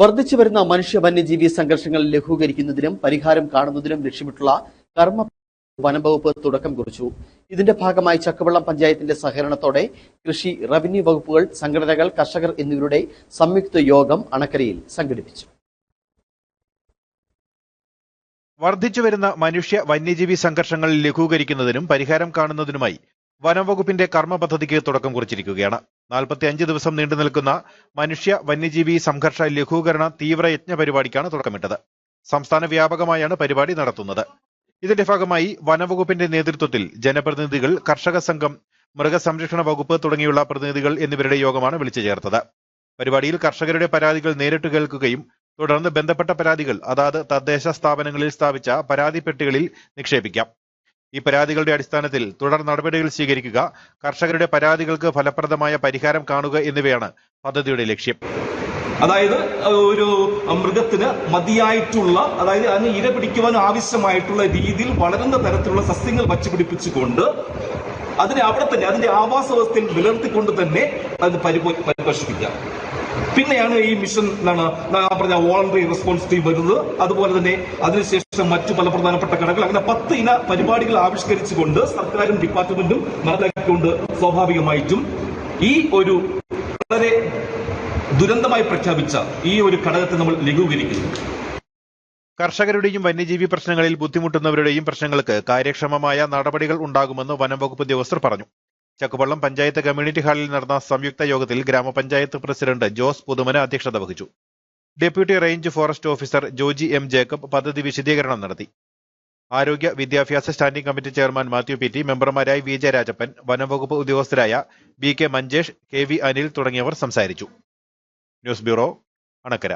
വർദ്ധിച്ചു വരുന്ന മനുഷ്യ വന്യജീവി സംഘർഷങ്ങൾ ലഘൂകരിക്കുന്നതിനും പരിഹാരം കാണുന്നതിനും ലക്ഷ്യമിട്ടുള്ള കർമ്മ വനംവകുപ്പ് തുടക്കം കുറിച്ചു. ഇതിന്റെ ഭാഗമായി ചക്കവള്ളം പഞ്ചായത്തിന്റെ സഹകരണത്തോടെ കൃഷി റവന്യൂ വകുപ്പുകൾ സംഘടനകൾ കർഷകർ എന്നിവരുടെ സംയുക്ത യോഗം അണക്കരയിൽ സംഘടിപ്പിച്ചു. വർദ്ധിച്ചുവരുന്ന മനുഷ്യ വന്യജീവി സംഘർഷങ്ങൾ ലഘൂകരിക്കുന്നതിനും പരിഹാരം കാണുന്നതിനുമായി വനം വകുപ്പിന്റെ കർമ്മ പദ്ധതിക്ക് തുടക്കം കുറിച്ചിരിക്കുകയാണ്. നാൽപ്പത്തിയഞ്ച് ദിവസം നീണ്ടു നിൽക്കുന്ന മനുഷ്യ വന്യജീവി സംഘർഷ ലഘൂകരണ തീവ്ര യജ്ഞ പരിപാടിക്കാണ് തുടക്കമിട്ടത്. സംസ്ഥാന വ്യാപകമായാണ് പരിപാടി നടത്തുന്നത്. ഇതിന്റെ ഭാഗമായി വനവകുപ്പിന്റെ നേതൃത്വത്തിൽ ജനപ്രതിനിധികൾ കർഷക സംഘം മൃഗസംരക്ഷണ വകുപ്പ് തുടങ്ങിയുള്ള പ്രതിനിധികൾ എന്നിവരുടെ യോഗമാണ് വിളിച്ചു ചേർത്തത്. പരിപാടിയിൽ കർഷകരുടെ പരാതികൾ നേരിട്ട് കേൾക്കുകയും തുടർന്ന് ബന്ധപ്പെട്ട പരാതികൾ അതാത് തദ്ദേശ സ്ഥാപനങ്ങളിൽ സ്ഥാപിച്ച പരാതിപ്പെട്ടികളിൽ നിക്ഷേപിക്കാം. ഈ പരാതികളുടെ അടിസ്ഥാനത്തിൽ തുടർ നടപടികൾ സ്വീകരിക്കുക കർഷകരുടെ പരാതികൾക്ക് ഫലപ്രദമായ പരിഹാരം കാണുക എന്നിവയാണ് പദ്ധതിയുടെ ലക്ഷ്യം. അതായത് ഒരു മൃഗത്തിന് മതിയായിട്ടുള്ള അതായത് അതിന് ഇര പിടിക്കുവാൻ ആവശ്യമായിട്ടുള്ള രീതിയിൽ വളരുന്ന തരത്തിലുള്ള സസ്യങ്ങൾ വച്ചുപിടിപ്പിച്ചുകൊണ്ട് അതിനെ അവിടെ തന്നെ അതിന്റെ ആവാസ വ്യവസ്ഥയിൽ നിലനിർത്തിക്കൊണ്ട് തന്നെ അത് പരിപോ പരിപോഷിപ്പിക്കാം. പിന്നെയാണ് ഈ മിഷൻ എന്താണ് പറഞ്ഞ വോളണ്ടറി റെസ്പോൺസ് ടീം വരുന്നത്. അതുപോലെ തന്നെ അതിനുശേഷം മറ്റു പല പ്രധാനപ്പെട്ട ഘടകങ്ങൾ അങ്ങനെ പത്ത് ഇന പരിപാടികൾ ആവിഷ്കരിച്ചുകൊണ്ട് സർക്കാരും ഡിപ്പാർട്ട്മെന്റും നടപ്പിലാക്കിക്കൊണ്ട് സ്വാഭാവികമായിട്ടും ഈ ഒരു വളരെ ദുരന്തമായി പ്രഖ്യാപിച്ച ഈ ഒരു ഘടകത്തെ നമ്മൾ ലഘൂകരിക്കുന്നു. കർഷകരുടെയും വന്യജീവി പ്രശ്നങ്ങളിൽ ബുദ്ധിമുട്ടുന്നവരുടെയും പ്രശ്നങ്ങൾക്ക് കാര്യക്ഷമമായ നടപടികൾ ഉണ്ടാകുമെന്ന് വനം വകുപ്പ് ഉദ്യോഗസ്ഥർ പറഞ്ഞു. ചക്കുവള്ളം പഞ്ചായത്ത് കമ്മ്യൂണിറ്റി ഹാളിൽ നടന്ന സംയുക്ത യോഗത്തിൽ ഗ്രാമപഞ്ചായത്ത് പ്രസിഡന്റ് ജോസ് പുതുമന അധ്യക്ഷത വഹിച്ചു. Deputy range forest officer Joji M Jacob പദ്ധതി വിശദീകരണം നടത്തി. ആരോഗ്യ വിദ്യാഭ്യാസ standing committee chairman Mathew P T മെമ്പർമാരായി V J Rajappan വനംവകുപ്പ് ഉദ്യോഗസ്ഥരായ B K Manjesh K V Anil തുടങ്ങിയവർ സംസാരിച്ചു. News bureau Anakkara.